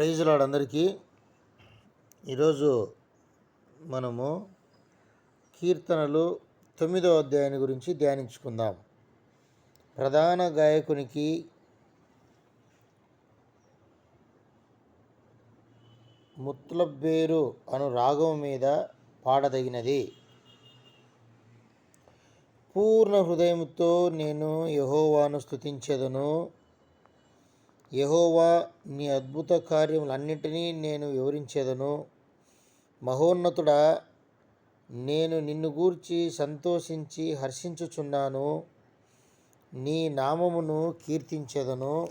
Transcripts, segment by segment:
Praise lord అందరికీ ఈరోజు మనము కీర్తనలు తొమ్మిదో అధ్యాయాన్ని గురించి ధ్యానించుకుందాం. ప్రధాన గాయకునికి ముత్లబ్బేరు అను రాగం మీద పాడదగినది పూర్ణ హృదయంతో నేను యహోవాను స్తుతించెదను. యహోవా నీ అద్భుత కార్యములన్నింటినీ నేను వివరించేదను. మహోన్నతుడా నేను నిన్ను గూర్చి సంతోషించి హర్షించుచున్నాను. నీ నామమును కీర్తించెదను.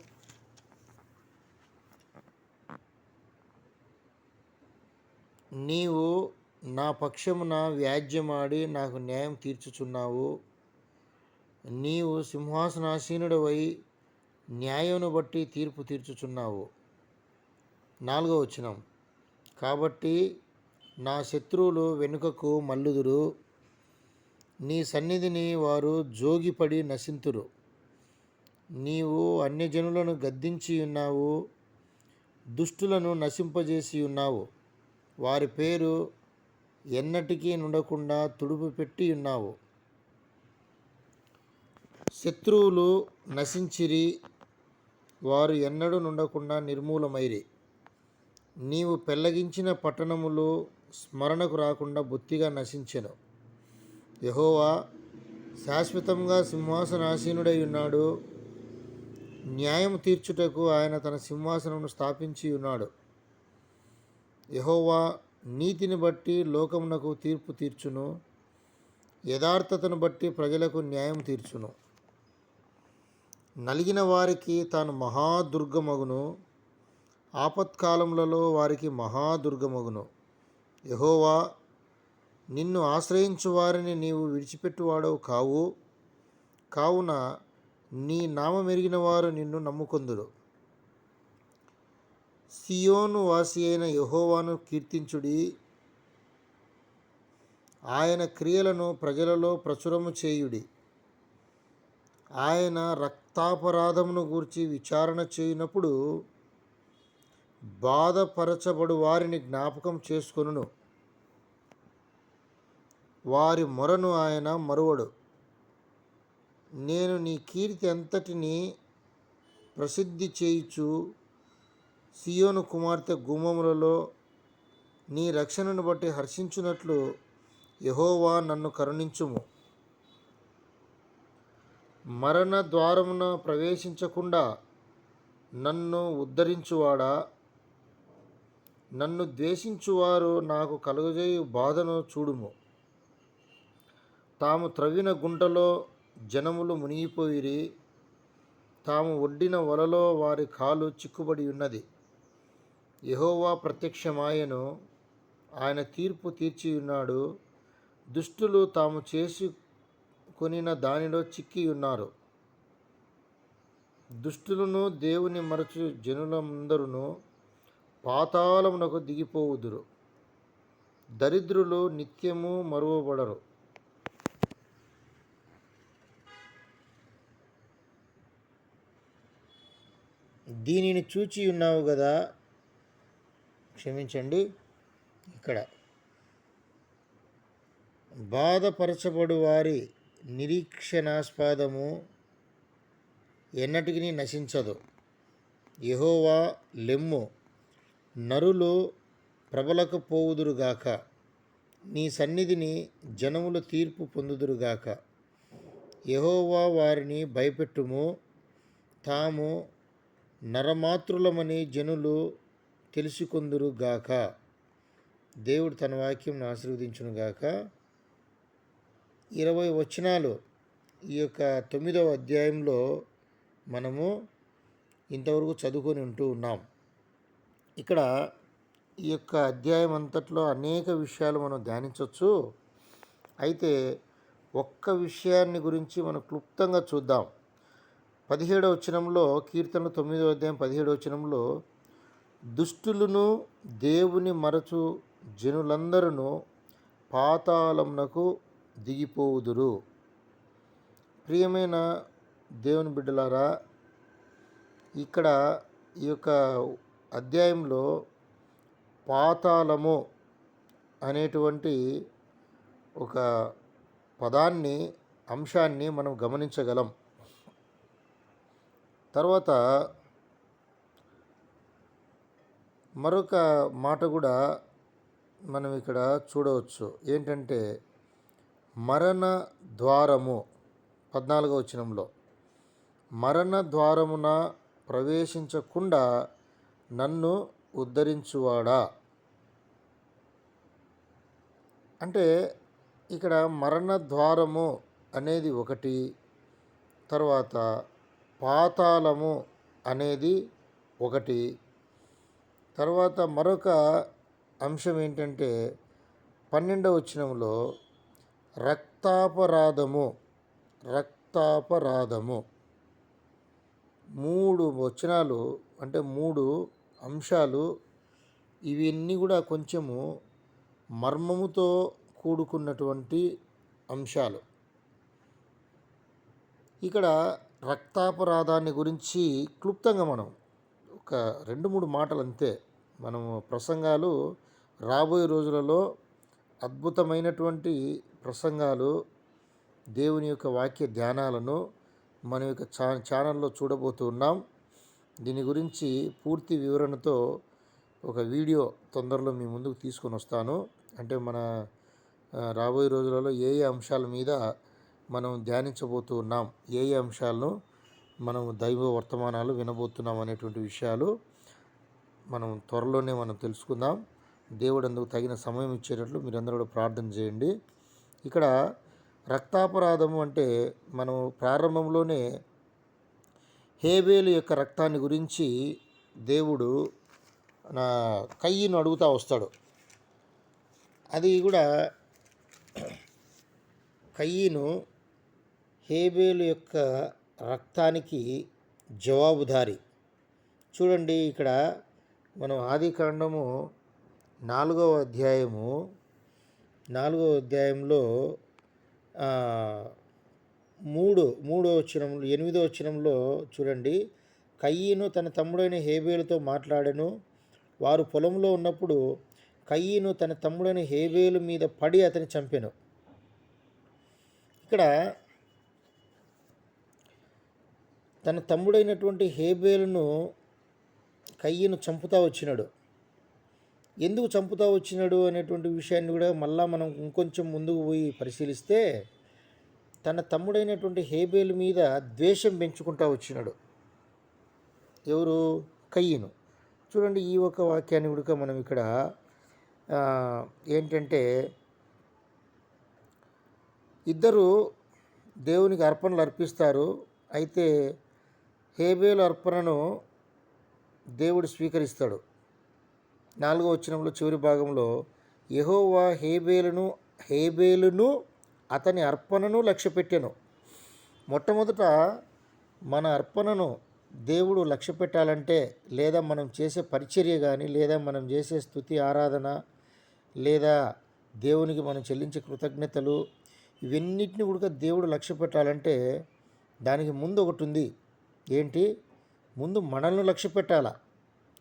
నీవు నా పక్షమున వ్యాజ్యమాడి నాకు న్యాయం తీర్చుచున్నావు. నీవు సింహాసనాసీనుడవై న్యాయమును బట్టి తీర్పు తీర్చుచున్నావు. నాలుగో వచనం. కాబట్టి నా శత్రువులు వెనుకకు మల్లుదురు నీ సన్నిధిని వారు జోగిపడి నశింతురు. నీవు అన్యజనులను గద్దించి ఉన్నావు. దుష్టులను నశింపజేసి ఉన్నావు. వారి పేరు ఎన్నటికీ నుండకుండా తుడుపు పెట్టి ఉన్నావు. శత్రువులు నశించిరి. వారు ఎన్నడూ నుండకుండా నిర్మూలమైరి. నీవు పెళ్ళగించిన పట్టణములు స్మరణకు రాకుండా బొత్తిగా నశించెను. యహోవా శాశ్వతంగా సింహాసనాసీనుడై ఉన్నాడు న్యాయం తీర్చుటకు ఆయన తన సింహాసనమును స్థాపించి ఉన్నాడు యహోవా నీతిని బట్టి లోకమునకు తీర్పు తీర్చును. యథార్థతను బట్టి ప్రజలకు న్యాయం తీర్చును. నలిగిన వారికి తాను మహాదుర్గమగును. ఆపత్కాలములలో వారికి మహాదుర్గమగును. యహోవా నిన్ను ఆశ్రయించు వారిని నీవు విడిచిపెట్టువాడవు కావు. కావున నీ నామమెరిగిన వారు నిన్ను నమ్ముకొందురు. సియోను వాసి అయిన యహోవాను కీర్తించుడి. ఆయన క్రియలను ప్రజలలో ప్రచురము చేయుడి. ఆయన రక్తాపరాధమును గూర్చి విచారణ చేయనప్పుడు బాధపరచబడు వారిని జ్ఞాపకం చేసుకొనును. వారి మొరను ఆయన మరువడు. నేను నీ కీర్తి అంతటిని ప్రసిద్ధి చేయిచు సియోను కుమార్తె గుమ్మములలో నీ రక్షణను బట్టి హర్షించున్నట్లు యహోవా నన్ను కరుణించుము. మరణ ద్వారమున ప్రవేశించకుండా నన్ను ఉద్ధరించువాడా? నన్ను ద్వేషించువారు నాకు కలుగజేయు బాధను చూడుము. తాము త్రవ్విన గుంటలో జనములు మునిగిపోయిరి. తాము ఒడ్డిన వలలో వారి కాలు చిక్కుబడి ఉన్నది. యహోవా ప్రత్యక్షమాయను. ఆయన తీర్పు తీర్చి ఉన్నాడు దుష్టులు తాము చేసి కొనిన దానిలో చిక్కి ఉన్నారు. దుష్టులను దేవుని మరచు జనులందరూ పాతాళమునకు దిగిపోవుదురు. దరిద్రులు నిత్యము మరువబడరు. దీనిని చూచి ఉన్నావు కదా క్షమించండి. ఇక్కడ. బాధపరచబడు వారి నిరీక్షణాస్పదము ఎన్నటికి నశించదు. యహోవా లెమ్ము నరులు ప్రబలకపోవుదురుగాక నీ సన్నిధిని జనములు తీర్పు పొందుదురుగాక. యహోవా వారిని భయపెట్టుము తాము నరమాతృలమని జనులు తెలుసుకుందురుగాక. దేవుడు తన వాక్యం ఆశీర్వదించునుగాక. ఇరవై వచనాలు ఈ యొక్క తొమ్మిదవ అధ్యాయంలో మనము ఇంతవరకు చదువుకొని ఉంటూ ఉన్నాం. ఇక్కడ ఈ యొక్క అధ్యాయం అంతట్లో అనేక విషయాలు మనం ధ్యానించవచ్చు అయితే ఒక్క విషయాన్ని గురించి మనం క్లుప్తంగా చూద్దాం. పదిహేడవ వచనంలో కీర్తన తొమ్మిదవ అధ్యాయం పదిహేడవ వచనంలో దుష్టులను దేవుని మరచు జనులందరూ పాతాళమునకు దిగిపోవుదురు. ప్రియమైన దేవుని బిడ్డలారా ఇక్కడ ఈ యొక్క అధ్యాయంలో పాతాళము అనేటువంటి ఒక పదాన్ని అంశాన్ని మనం గమనించగలం. తర్వాత మరొక మాట కూడా మనం ఇక్కడ చూడవచ్చు. ఏంటంటే మరణ ద్వారము పద్నాలుగవ వచనంలో. మరణ ద్వారమున ప్రవేశించకుండా నన్ను ఉద్ధరించువాడా? అంటే ఇక్కడ మరణ ద్వారము అనేది ఒకటి తర్వాత పాతాళము అనేది ఒకటి తర్వాత మరొక అంశం ఏంటంటే పన్నెండవ వచనంలో రక్తాపరాధము రక్తాపరాధము. మూడు వచనాలు అంటే మూడు అంశాలు ఇవన్నీ కూడా కొంచెము మర్మముతో కూడుకున్నటువంటి అంశాలు. ఇక్కడ రక్తాపరాధాన్ని గురించి క్లుప్తంగా మనం ఒక రెండు మూడు మాటలు అంతే మనము ప్రసంగాలు రాబోయే రోజులలో అద్భుతమైనటువంటి ప్రసంగాలు దేవుని యొక్క వాక్య ధ్యానాలను మన యొక్క ఛా ఛానల్లో చూడబోతున్నాం దీని గురించి పూర్తి వివరణతో ఒక వీడియో తొందరలో మీ ముందుకు తీసుకొని వస్తాను. అంటే మన రాబోయే రోజులలో ఏ ఏ అంశాల మీద మనం ధ్యానించబోతూ ఉన్నాం ఏ ఏ అంశాలను మనం దైవ వర్తమానాలు వినబోతున్నాం అనేటువంటి విషయాలు మనం త్వరలోనే మనం తెలుసుకుందాం. దేవుడు అందుకు తగిన సమయం ఇచ్చేటట్లు మీరందరూ కూడా ప్రార్థన చేయండి. ఇక్కడ రక్తాపరాధము అంటే మనం ప్రారంభంలోనే హేబేలు యొక్క రక్తాన్ని గురించి దేవుడు నా కయ్యను అడుగుతూ వస్తాడు. అది కూడా కయ్యను హేబేలు యొక్క రక్తానికి జవాబుదారి. చూడండి ఇక్కడ మనం ఆది కాండము నాలుగవ అధ్యాయము నాలుగో అధ్యాయంలో మూడు మూడో వచ్చినంలో ఎనిమిదో వచనంలో చూడండి. కయ్యను తన తమ్ముడైన హేబేలుతో మాట్లాడెను. వారు పొలంలో ఉన్నప్పుడు కయ్యను తన తమ్ముడైన హేబేలు మీద పడి అతని చంపెను. ఇక్కడ తన తమ్ముడైనటువంటి హేబేలును కయ్యను చంపుతా వచ్చినాడు. ఎందుకు చంపుతా వచ్చినాడు అనేటువంటి విషయాన్ని కూడా మళ్ళా మనం ఇంకొంచెం ముందుకు పోయి పరిశీలిస్తే తన తమ్ముడైనటువంటి హేబేలు మీద ద్వేషం పెంచుకుంటా వచ్చినాడు. ఎవరు? కయ్యను. చూడండి ఈ ఒక వాక్యాన్ని కూడా మనం ఇక్కడ ఏంటంటే ఇద్దరు దేవునికి అర్పణలు అర్పిస్తారు. అయితే హేబేలు అర్పణను దేవుడు స్వీకరిస్తాడు. నాలుగో వచనంలో చివరి భాగంలో యహోవా హేబేలును హేబేలును అతని అర్పణను లక్ష్యపెట్టెను. మొట్టమొదట మన అర్పణను దేవుడు లక్ష్య పెట్టాలంటే లేదా మనం చేసే పరిచర్య కానీ లేదా మనం చేసే స్థుతి ఆరాధన లేదా దేవునికి మనం చెల్లించే కృతజ్ఞతలు ఇవన్నిటిని కూడా దేవుడు లక్ష్య పెట్టాలంటే దానికి ముందు ఒకటి ఉంది. ఏంటి? ముందు మనల్ని లక్ష్య పెట్టాలా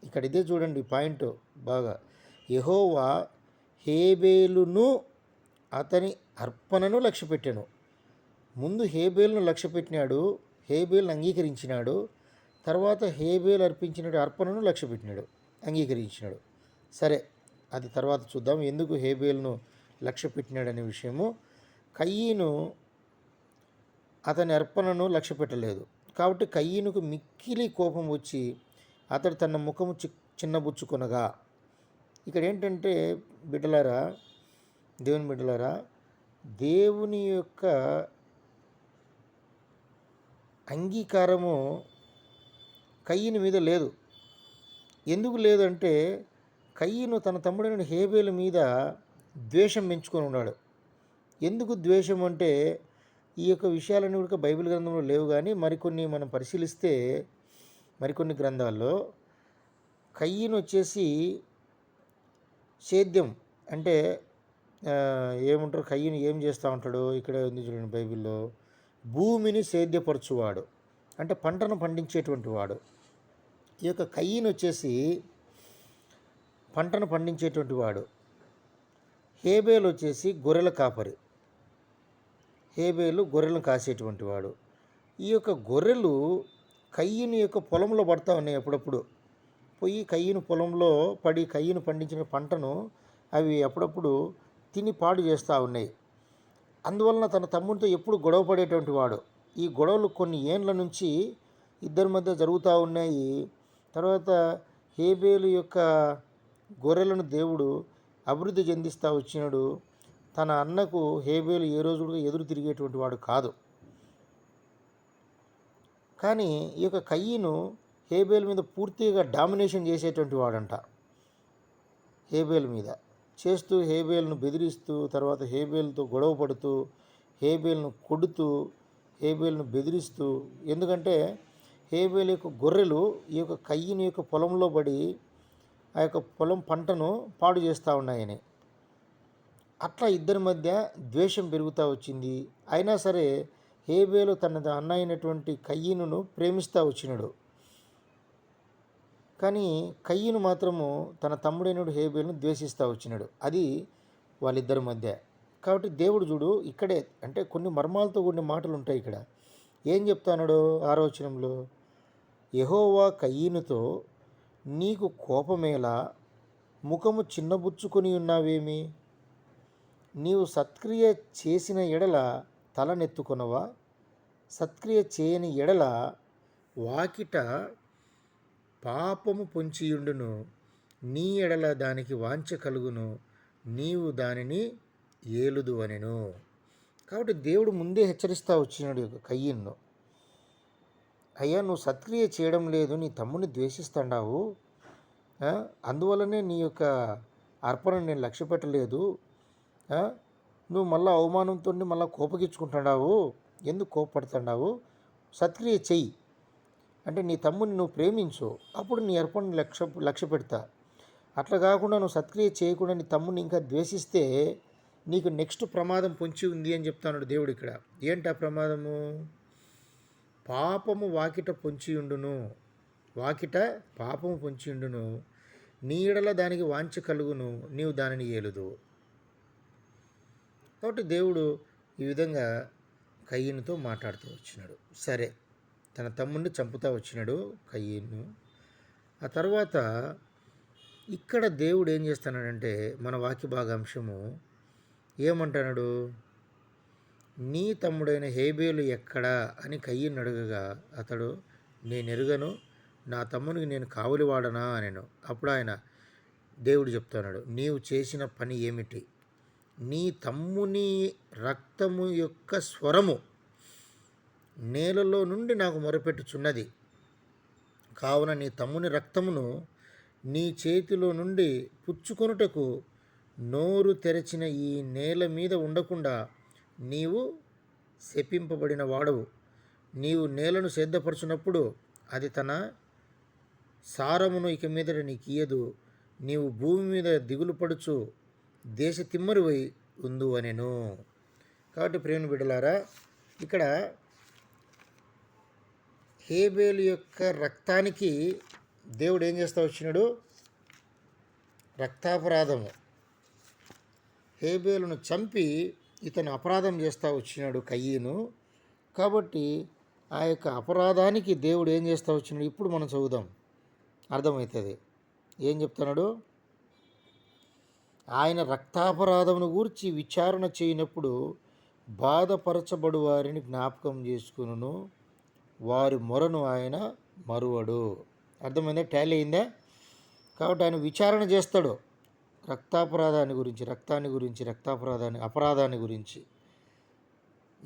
ఇక్కడ ఇదే చూడండి పాయింట్ బాగా. యహోవా హేబేలును అతని అర్పణను లక్ష్యపెట్టాను. ముందు హేబేల్ను లక్ష్యపెట్టినాడు హేబేల్ను అంగీకరించినాడు తర్వాత హేబేల్ అర్పించిన అర్పణను లక్ష్యపెట్టినాడు అంగీకరించినాడు. సరే అది తర్వాత చూద్దాం ఎందుకు హేబేల్ను లక్ష్యపెట్టినాడనే అనే విషయము. కయ్యను అతని అర్పణను లక్ష్యపెట్టలేదు. కాబట్టి కయ్యనుకు మిక్కిలి కోపం వచ్చి అతడు తన ముఖము చి చిన్నబుచ్చుకొనగా. ఇక్కడ ఏంటంటే బిడ్డలారా దేవుని బిడ్డలారా దేవుని యొక్క అంగీకారము కయ్యని మీద లేదు. ఎందుకు లేదంటే కయ్యను తన తమ్ముడైన హేబేల మీద ద్వేషం పెంచుకొని ఉన్నాడు. ఎందుకు ద్వేషం అంటే ఈ యొక్క విషయాలన్నీ కూడా బైబిల్ గ్రంథంలో లేవు కానీ మరికొన్ని మనం పరిశీలిస్తే మరికొన్ని గ్రంథాల్లో కయ్యను వచ్చేసి సేద్యం అంటే ఏముంటారు ఏమంటారు? కయ్యను ఏం చేస్తూ ఉంటాడు? ఇక్కడే ఉంది చూడండి బైబిల్లో. భూమిని సేద్యపరచువాడు. అంటే పంటను పండించేటువంటి వాడు. ఈ యొక్క కయ్యను వచ్చేసి పంటను పండించేటువంటి వాడు. హేబేలు వచ్చేసి గొర్రెల కాపరి. హేబేలు గొర్రెలను కాసేటువంటి వాడు. ఈ యొక్క గొర్రెలు కయ్యని యొక్క పొలంలో పడతా ఉన్నాయి అప్పుడప్పుడు. పోయి కయ్యను పొలంలో పడి కయ్యను పండించిన పంటను అవి అప్పుడప్పుడు తిని పాడు చేస్తూ ఉన్నాయి. అందువలన తన తమ్ముడితో ఎప్పుడు గొడవ పడేటువంటి వాడు. ఈ గొడవలు కొన్ని ఏండ్ల నుంచి ఇద్దరి మధ్య జరుగుతూ ఉన్నాయి. తర్వాత హేబేలు యొక్క గొర్రెలను దేవుడు అభివృద్ధి చెందిస్తూ వచ్చినాడు. తన అన్నకు హేబేలు ఏ రోజు కూడా ఎదురు తిరిగేటువంటి వాడు కాదు. కానీ ఈ యొక్క కయ్యను హేబేల్ మీద పూర్తిగా డామినేషన్ చేసేటువంటి వాడంట. హేబేల్ మీద చేస్తూ హేబేల్ను బెదిరిస్తూ తర్వాత హేబేల్తో గొడవ పడుతూ హేబేల్ను కొడుతూ హేబేల్ను బెదిరిస్తూ ఎందుకంటే హేబేల్ యొక్క గొర్రెలు ఈ యొక్క కయ్యని యొక్క పొలంలో పడి ఆ యొక్క పొలం పంటను పాడు చేస్తూ ఉన్నాయని. అట్లా ఇద్దరి మధ్య ద్వేషం పెరుగుతూ వచ్చింది. అయినా సరే హేబేలు తన అన్న అయినటువంటి కయ్యను ప్రేమిస్తూ వచ్చినాడు. కానీ కయ్యను మాత్రము తన తమ్ముడైనడు హేబేలును ద్వేషిస్తూ వచ్చినాడు. అది వాళ్ళిద్దరి మధ్య. కాబట్టి దేవుడు చూడు ఇక్కడే అంటే కొన్ని మర్మాలతో కూడిన మాటలు ఉంటాయి ఇక్కడ. ఏం చెప్తాన్నాడు ఆలోచనంలో యహోవా కయ్యనుతో నీకు కోపమేలా ముఖము చిన్నబుచ్చుకొని ఉన్నావేమి? నీవు సత్క్రియ చేసిన ఎడల తలనెత్తుకొనవా? సత్క్రియ చేయని ఎడల వాకిట పాపము పొంచియుండును. నీ ఎడల దానికి వాంఛ కలుగును. నీవు దానిని ఏలుదు అనెను. కాబట్టి దేవుడు ముందే హెచ్చరిస్తూ వచ్చినాడు కయ్యన్ను. అయ్యా నువ్వు సత్క్రియ చేయడం లేదు నీ తమ్ముని ద్వేషిస్తాడావు. అందువలనే అందువల్లనే నీ యొక్క అర్పణను నేను లక్ష్య పెట్టలేదు నువ్వు మళ్ళీ అవమానంతో మళ్ళీ కోపగించుకుంటున్నావు ఎందుకు కోపడుతున్నావు సత్క్రియ చెయ్యి. అంటే నీ తమ్ముని నువ్వు ప్రేమించు. అప్పుడు నీ అర్పణను లక్ష్య లక్ష్య పెడతా. అట్లా కాకుండా నువ్వు సత్క్రియ చేయకుండా నీ తమ్ముని ఇంకా ద్వేషిస్తే నీకు నెక్స్ట్ ప్రమాదం పొంచి ఉంది అని చెప్తాడు దేవుడు ఇక్కడ. ఏంటి ఆ ప్రమాదము? పాపము వాకిట పొంచియుండును వాకిట పాపము పొంచియుండును నీడల దానికి వాంఛ కలుగును. నీవు దానిని ఏలుదు. కాబట్టి దేవుడు ఈ విధంగా కయ్యనుతో మాట్లాడుతూ వచ్చినాడు. సరే తన తమ్ముడిని చంపుతా వచ్చినాడు కయ్యను. ఆ తర్వాత ఇక్కడ దేవుడు ఏం చేస్తున్నాడంటే మన వాక్య భాగాంశము ఏమంటున్నాడు? నీ తమ్ముడైన హేబేలు ఎక్కడా అని కయ్యను అడగగా అతడు నేను ఎరుగను నా తమ్మునికి నేను కావులివాడనా అనేను. అప్పుడు ఆయన దేవుడు చెప్తున్నాడు నీవు చేసిన పని ఏమిటి? నీ తమ్ముని రక్తము యొక్క స్వరము నేలలో నుండి నాకు మొరపెట్టుచున్నది. కావున నీ తమ్ముని రక్తమును నీ చేతిలో నుండి పుచ్చుకొనుటకు నోరు తెరచిన ఈ నేల మీద ఉండకుండా నీవు శపింపబడిన వాడవు. నీవు నేలను సిద్ధపరచునప్పుడు అది తన సారమును ఇక మీద నీకు ఇయ్యదు నీవు భూమి మీద దిగులు పడుచు దేశ తిమ్మరువై ఉందు అనెను. కాబట్టి ప్రేమ బిడ్డలారా ఇక్కడ హేబేలు యొక్క రక్తానికి దేవుడు ఏం చేస్తా వచ్చినాడు? రక్తాపరాధము. హేబేలును చంపి ఇతను అపరాధం చేస్తూ వచ్చినాడు కయ్యను. కాబట్టి ఆ యొక్క అపరాధానికి దేవుడు ఏం చేస్తూ వచ్చినాడు? ఇప్పుడు మనం చదువుదాం. అర్థమవుతుంది. ఏం చెప్తున్నాడు? ఆయన రక్తాపరాధమును గూర్చి విచారణ చేయనప్పుడు బాధపరచబడు వారిని జ్ఞాపకం చేసుకును వారి మొరను ఆయన మరువడు. అర్థమైందా? టాలీ అయిందా? కాబట్టి ఆయన విచారణ చేస్తాడు. రక్తాపరాధాన్ని గురించి రక్తాన్ని గురించి రక్తాపరాధాన్ని అపరాధాన్ని గురించి.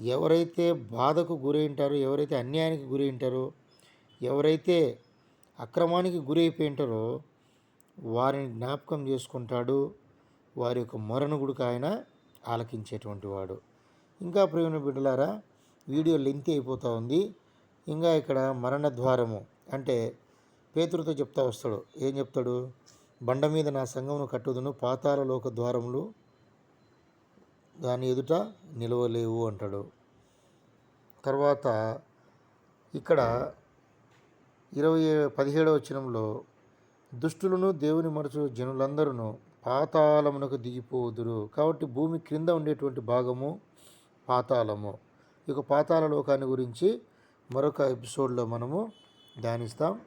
ఎవరైతే బాధకు గురైంటారో ఎవరైతే అన్యాయానికి గురైంటారో ఎవరైతే అక్రమానికి గురైపోయి ఉంటారో వారిని జ్ఞాపకం చేసుకుంటాడు. వారి యొక్క మొరను గుడిక ఆయన ఆలకించేటువంటి వాడు. ఇంకా ప్రేమ బిడ్డలారా వీడియో లెంత్ అయిపోతూ ఉంది. ఇంకా ఇక్కడ మరణ ద్వారము అంటే పేతురుతో చెప్తా వస్తాడు. ఏం చెప్తాడు? బండ మీద నా సంఘమును కట్టుదును పాతాల లోక ద్వారములు దాని ఎదుట నిలవలేవు అంటాడు. తర్వాత ఇక్కడ ఇరవై పదిహేడవ వచనంలో దుష్టులను దేవుని మరచు జనులందరూ పాతాళమునకు దిగిపోదురు. కాబట్టి భూమి క్రింద ఉండేటువంటి భాగము పాతాళము. ఈ యొక్క పాతాళ లోకాన్ని గురించి మరొక ఎపిసోడ్లో మనము ధ్యానిస్తాం.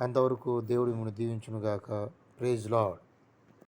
అంతవరకు దేవుడి మిమ్మల్ని దీవించునుగాక. Praise lord